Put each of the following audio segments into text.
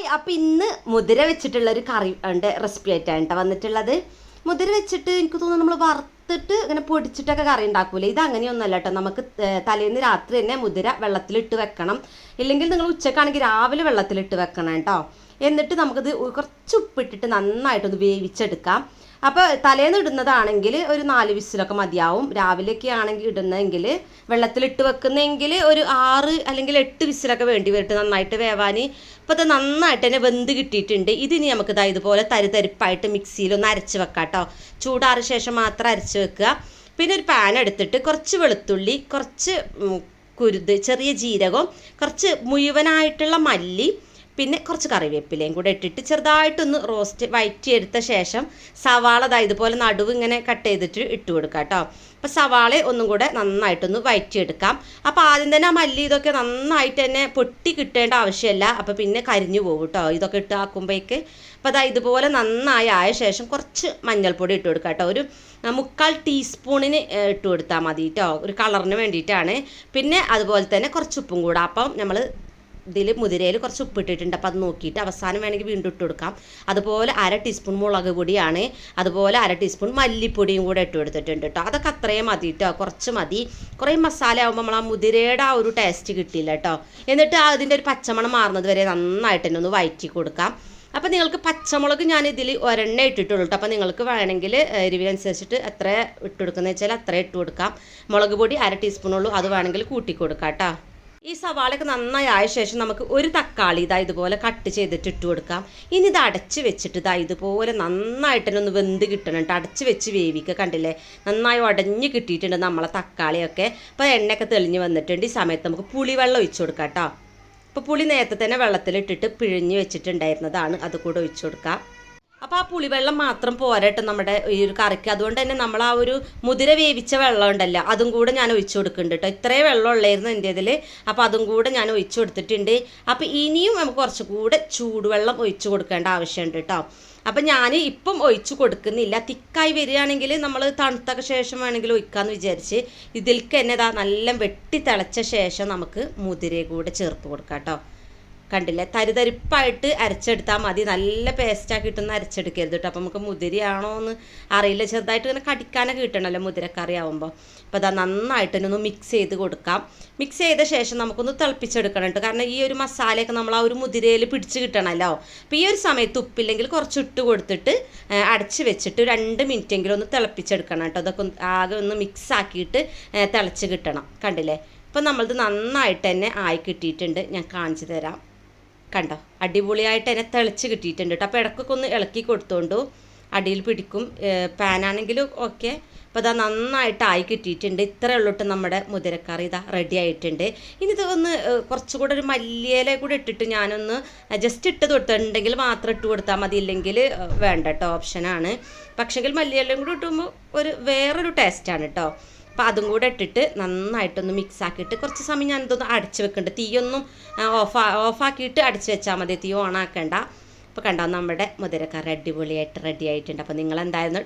Hi. അപ്പം ഇന്ന് മുതിര വെച്ചിട്ടുള്ള ഒരു കറി ഉണ്ട് റെസിപ്പി ആയിട്ടാണ് കേട്ടോ വന്നിട്ടുള്ളത്. മുതിര വെച്ചിട്ട് എനിക്ക് തോന്നുന്നു നമ്മൾ വറുത്തിട്ട് ഇങ്ങനെ പൊടിച്ചിട്ടൊക്കെ കറി ഉണ്ടാക്കൂലേ? ഇത് അങ്ങനെയൊന്നുമല്ല കേട്ടോ നമുക്ക് തലേന്ന് രാത്രി തന്നെ മുതിര വെള്ളത്തിലിട്ട് വെക്കണം. ഇല്ലെങ്കിൽ നിങ്ങൾ ഉച്ചക്കാണെങ്കിൽ രാവിലെ വെള്ളത്തിലിട്ട് വെക്കണം കേട്ടോ എന്നിട്ട് നമുക്കിത് കുറച്ച് ഉപ്പിട്ടിട്ട് നന്നായിട്ടൊന്ന് വേവിച്ചെടുക്കാം. അപ്പോൾ തലേന്ന് ഇടുന്നതാണെങ്കിൽ ഒരു നാല് വിസിലൊക്കെ മതിയാവും. രാവിലെയൊക്കെ ആണെങ്കിൽ ഇടുന്നതെങ്കിൽ വെള്ളത്തിലിട്ട് വെക്കുന്നെങ്കിൽ ഒരു ആറ് അല്ലെങ്കിൽ എട്ട് വിസിലൊക്കെ വേണ്ടി വരട്ട് നന്നായിട്ട് വേവാൻ. ഇപ്പോൾ ഇത് നന്നായിട്ട് തന്നെ വെന്ത് കിട്ടിയിട്ടുണ്ട്. ഇതിനി നമുക്ക് ഇതാ ഇതുപോലെ തരിതരിപ്പായിട്ട് മിക്സിയിലൊന്ന് അരച്ച് വെക്കാം കേട്ടോ ചൂടാറിയ ശേഷം മാത്രം അരച്ച് വെക്കുക. പിന്നെ ഒരു പാൻ എടുത്തിട്ട് കുറച്ച് വെളുത്തുള്ളി കുറച്ച് കുരുത് ചെറിയ ജീരകം കുറച്ച് മുഴുവനായിട്ടുള്ള മല്ലി പിന്നെ കുറച്ച് കറിവേപ്പിലയും കൂടെ ഇട്ടിട്ട് ചെറുതായിട്ടൊന്ന് റോസ്റ്റ് വയറ്റിയെടുത്ത ശേഷം സവാള ദാ ഇതുപോലെ നടുവ് ഇങ്ങനെ കട്ട് ചെയ്തിട്ട് ഇട്ട് കൊടുക്കുക കേട്ടോ. അപ്പോൾ സവാള ഒന്നും കൂടെ നന്നായിട്ടൊന്ന് വയറ്റിയെടുക്കാം. അപ്പോൾ ആദ്യം തന്നെ ആ മല്ലി ഇതൊക്കെ നന്നായിട്ട് തന്നെ പൊട്ടി കിട്ടേണ്ട ആവശ്യമില്ല. അപ്പോൾ പിന്നെ കരിഞ്ഞു പോകും കേട്ടോ. ഇതൊക്കെ ഇട്ട് ആക്കുമ്പോഴേക്ക്. അപ്പോൾ അതാ ഇതുപോലെ നന്നായി ആയ ശേഷം കുറച്ച് മഞ്ഞൾപ്പൊടി ഇട്ട് കൊടുക്കുക കേട്ടോ. ഒരു മുക്കാൽ ടീസ്പൂണിന് ഇട്ട് കൊടുത്താൽ മതി കേട്ടോ. ഒരു കളറിന് വേണ്ടിയിട്ടാണ്. പിന്നെ അതുപോലെ തന്നെ കുറച്ച് ഉപ്പും കൂടെ. അപ്പം നമ്മൾ ഇതിൽ മുതിരയിൽ കുറച്ച് ഉപ്പിട്ടിട്ടുണ്ട്. അപ്പോൾ അത് നോക്കിയിട്ട് അവസാനം വേണമെങ്കിൽ വീണ്ടും ഇട്ട് കൊടുക്കാം. അതുപോലെ അര ടീസ്പൂൺ മുളക് പൊടിയാണ്. അതുപോലെ അര ടീസ്പൂൺ മല്ലിപ്പൊടിയും കൂടെ ഇട്ട് കൊടുത്തിട്ടുണ്ട് കേട്ടോ അതൊക്കെ അത്രയും മതി കേട്ടോ കുറച്ച് മതി. കുറേ മസാല ആകുമ്പോൾ നമ്മൾ ആ മുതിരയുടെ ആ ഒരു ടേസ്റ്റ് കിട്ടിയില്ല കേട്ടോ എന്നിട്ട് അതിന്റെ ഒരു പച്ചമണം മാറുന്നത് വരെ നന്നായിട്ട് തന്നെ ഒന്ന് വയറ്റി കൊടുക്കാം. അപ്പോൾ നിങ്ങൾക്ക് പച്ചമുളക് ഞാൻ ഇതിൽ ഒരെണ്ണ ഇട്ടിട്ടുള്ളൂ കേട്ടോ അപ്പോൾ നിങ്ങൾക്ക് വേണമെങ്കിൽ എരിവിനനുസരിച്ചിട്ട് എത്ര ഇട്ട് കൊടുക്കുന്നത് വെച്ചാൽ അത്ര ഇട്ട് കൊടുക്കാം. മുളക് പൊടി അര ടീസ്പൂണുള്ളൂ അത് വേണമെങ്കിൽ കൂട്ടി കൊടുക്കാം കേട്ടോ ഈ സവാളയൊക്കെ നന്നായി ആയ ശേഷം നമുക്ക് ഒരു തക്കാളി ഇതാ ഇതുപോലെ കട്ട് ചെയ്തിട്ട് ഇട്ട് കൊടുക്കാം. ഇനി ഇത് അടച്ച് വെച്ചിട്ട് ഇതാ ഇതുപോലെ നന്നായിട്ട് തന്നെ ഒന്ന് വെന്ത് കിട്ടണം കേട്ടോ അടച്ച് വെച്ച് വേവിക്കുക കണ്ടില്ലേ? നന്നായി ഉടഞ്ഞ് കിട്ടിയിട്ടുണ്ട് നമ്മളെ തക്കാളിയൊക്കെ. അപ്പോൾ എണ്ണയൊക്കെ തെളിഞ്ഞ് വന്നിട്ടുണ്ട്. ഈ സമയത്ത് നമുക്ക് പുളിവെള്ളം ഒഴിച്ചു കൊടുക്കാം കേട്ടോ അപ്പോൾ പുളി നേരത്തെ തന്നെ വെള്ളത്തിലിട്ടിട്ട് പിഴിഞ്ഞ് വെച്ചിട്ടുണ്ടായിരുന്നതാണ്. അത് കൂടെ ഒഴിച്ചു കൊടുക്കാം. അപ്പോൾ ആ പുളിവെള്ളം മാത്രം പോരട്ടെ നമ്മുടെ ഈ ഒരു കറിക്ക്. അതുകൊണ്ട് തന്നെ നമ്മൾ ആ ഒരു മുതിര വേവിച്ച വെള്ളം ഉണ്ടല്ലോ അതും കൂടെ ഞാൻ ഒഴിച്ചു കൊടുക്കുന്നുണ്ട് കേട്ടോ ഇത്രയും വെള്ളം ഉള്ളായിരുന്നു എന്റെ ഇതിൽ അപ്പോൾ അതും കൂടെ ഞാൻ ഒഴിച്ചു കൊടുത്തിട്ടുണ്ട്. അപ്പോൾ ഇനിയും നമുക്ക് കുറച്ചുകൂടെ ചൂടുവെള്ളം ഒഴിച്ചു കൊടുക്കേണ്ട ആവശ്യമുണ്ട് കേട്ടോ അപ്പം ഞാൻ ഇപ്പം ഒഴിച്ചു കൊടുക്കുന്നില്ല. തിക്കായി വരികയാണെങ്കിൽ നമ്മൾ തണുത്തൊക്കെ ശേഷം വേണമെങ്കിൽ ഒഴിക്കാമെന്ന് വിചാരിച്ച് ഇതിൽക്ക് തന്നെ ഇതാ നല്ല വെട്ടി തിളച്ച ശേഷം നമുക്ക് മുതിരയെ കൂടെ ചേർത്ത് കൊടുക്കാം കേട്ടോ കണ്ടില്ലേ? തരിതരിപ്പായിട്ട് അരച്ചെടുത്താൽ മതി. നല്ല പേസ്റ്റാക്കി കിട്ടുന്ന അരച്ചെടുക്കരുത് കേട്ടോ അപ്പോൾ നമുക്ക് മുതിരയാണോ എന്ന് അറിയില്ല. ചെറുതായിട്ട് ഇങ്ങനെ കടിക്കാനൊക്കെ കിട്ടണമല്ലോ മുതിരക്കറി ആവുമ്പോൾ അപ്പോൾ അതാ നന്നായിട്ട് തന്നെ ഒന്ന് മിക്സ് ചെയ്ത് കൊടുക്കാം. മിക്സ് ചെയ്ത ശേഷം നമുക്കൊന്ന് തിളപ്പിച്ചെടുക്കണം കേട്ടോ കാരണം ഈ ഒരു മസാലയൊക്കെ നമ്മൾ ആ ഒരു മുതിരയിൽ പിടിച്ച് കിട്ടണമല്ലോ അപ്പോൾ ഈ ഒരു സമയത്ത് ഉപ്പില്ലെങ്കിൽ കുറച്ച് ഇട്ട് കൊടുത്തിട്ട് അടച്ച് വെച്ചിട്ട് രണ്ട് മിനിറ്റ് എങ്കിലും ഒന്ന് തിളപ്പിച്ചെടുക്കണം കേട്ടോ അതൊക്കെ ആകെ ഒന്ന് മിക്സ് ആക്കിയിട്ട് തിളച്ച് കിട്ടണം. കണ്ടില്ലേ? ഇപ്പം നമ്മളത് നന്നായിട്ട് തന്നെ ആയി കിട്ടിയിട്ടുണ്ട്. ഞാൻ കാണിച്ചു തരാം. കണ്ടോ? അടിപൊളിയായിട്ട് എന്നെ തെളിച്ച് കിട്ടിയിട്ടുണ്ട് കേട്ടോ അപ്പോൾ ഇടയ്ക്കൊക്കെ ഒന്ന് ഇളക്കി കൊടുത്തോണ്ടു. അടിയിൽ പിടിക്കും. പാനാണെങ്കിലും ഓക്കെ അപ്പോൾ ഇതാ നന്നായിട്ടായി കിട്ടിയിട്ടുണ്ട്. ഇത്രയേ ഉള്ളൂട്ട് നമ്മുടെ മുതിരക്കറി. ഇതാ റെഡി ആയിട്ടുണ്ട്. ഇനി ഇത് ഒന്ന് കുറച്ചുകൂടെ ഒരു മല്ലിയില കൂടെ ഇട്ടിട്ട് ഞാനൊന്ന് ജസ്റ്റ് ഇട്ട് കൊടുത്തിട്ടുണ്ടെങ്കിൽ മാത്രം ഇട്ട് കൊടുത്താൽ മതി. ഇല്ലെങ്കിൽ വേണ്ട കേട്ടോ ഓപ്ഷനാണ് പക്ഷേങ്കിൽ മല്ലിയിലയും കൂടി ഇട്ടുമ്പോൾ ഒരു വേറൊരു ടേസ്റ്റാണ് കേട്ടോ അപ്പോൾ അതും കൂടെ ഇട്ടിട്ട് നന്നായിട്ടൊന്ന് മിക്സ് ആക്കിയിട്ട് കുറച്ച് സമയം ഞാൻ ഇതൊന്ന് അടച്ച് വെക്കുന്നുണ്ട് തീയൊന്നും ഓഫ് ഓഫാക്കിയിട്ട് അടച്ച് വെച്ചാൽ മതി. തീ ഓൺ ആക്കണ്ട. അപ്പോൾ കണ്ടോ നമ്മുടെ മുതിരക്കറി അടിപൊളിയായിട്ട് റെഡി ആയിട്ടുണ്ട്. അപ്പോൾ നിങ്ങൾ എന്തായാലും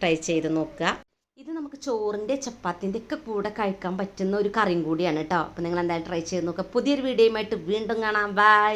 ട്രൈ ചെയ്ത് നോക്കുക. ഇത് നമുക്ക് ചോറിന്റെ ചപ്പാത്തിന്റെ ഒക്കെ കൂടെ കഴിക്കാൻ പറ്റുന്ന ഒരു കറിയും കൂടിയാണ് കേട്ടോ. അപ്പോൾ നിങ്ങൾ എന്തായാലും ട്രൈ ചെയ്ത് നോക്കുക. പുതിയൊരു വീഡിയോയുമായിട്ട് വീണ്ടും കാണാം. ബൈ